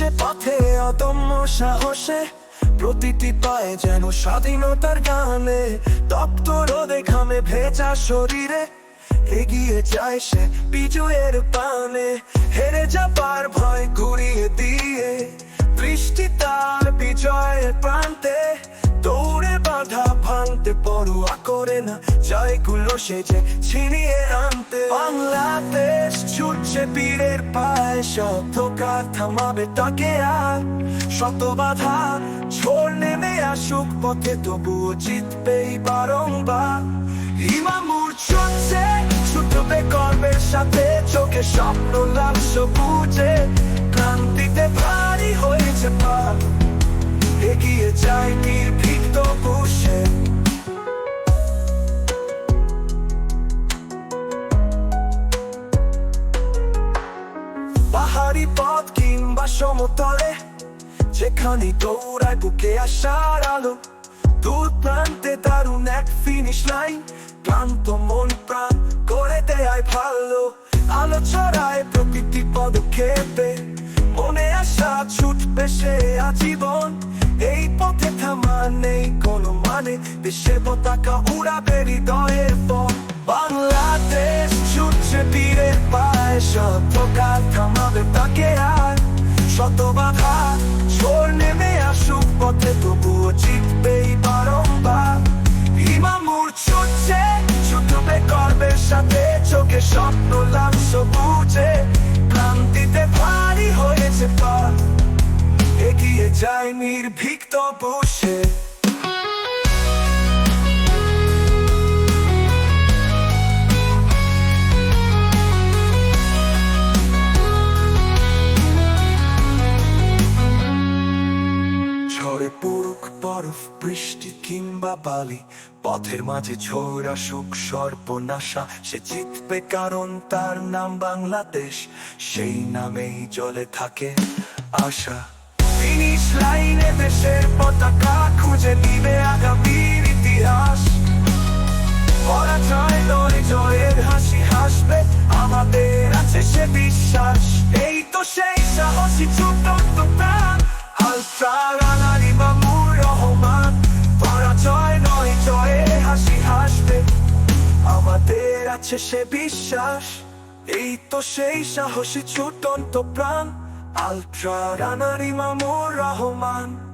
ছুটছে পথে অদম্য সাহসে। প্রতিটি পায়ে যেন স্বাধীনতার গানে তপ্ত রোদে ঘামে ভেজা শরীরে। এগিয়ে যায় সে বিজয়ের পানে হেরে যাবার ভয় ঘুরিয়ে দিয়ে পড়ুয়া করে না, জয়গুলো সেজে ছিনিয়ে আনতে। বাংলাদেশ ছুটছে বীরের পায়ে শব্দকা থামাবে তাকে আর। শত বাধা, ঝোল নেমে আসুক পথে, তবুও জিতবেই বারংবার। ইমামুর ছুটছে ছুটবে গর্বের সাথে, চোখে স্বপ্ন লাভ সবুজে। ক্রান্তিতে ভারী হয়েছে পার এগিয়ে যায় পাহাড়ি পথ কিংবা সমতলে, যেখানে দৌড়ায় বুকে আসার আলো দূর প্রান্তে দারুণ এক ফিনিশ লাইন ক্লান্ত মন প্রাণ করে দেয় ভালো, আলো ছড়ায় প্রকৃতি পদক্ষেপে, মনে আসা ছুটবে সে আজীবন, এই পথে থামা নেই কোনো মানে দেশে পতাকা উড়াবে হৃদয়ের পথ বাংলাদেশ ছুটছে বীরের পায়ে সত্যকার থামাবে তাকে আর শত বাধা নেমে আসুক পথে তবুও জিতবেই বারংবার। ইমামুর ছুটছে, ছুটবে গর্বের সাথে, চোখে স্বপ্ন লাভ সবুজে। ক্রান্তিতে ভারী হয়েছে পথ এগিয়ে যায় নির্ভীক্ত বসে ঝড়ে বরফ, বৃষ্টি কিংবা বালি, পথের মাঝে ঝোড়া সুখ, সর্বনাশা। সে জিতবে কারণ তার নাম বাংলাদেশ, সেই নামেই জলে থাকে আশা। ফিনিশ লাইনে দেশের পতাকা খুঁজে নিবে আগামীর ইতিহাস। পরাজয় নয় জয়ের হাসি হাসবে, আমাদের আছে সে বিশ্বাস, এই তো সেই আমাদের আছে সে বিশ্বাস এই তো সেই সাহসী ছুটন্ত প্রাণ আলট্রা রানারিমা মামুর রহমান।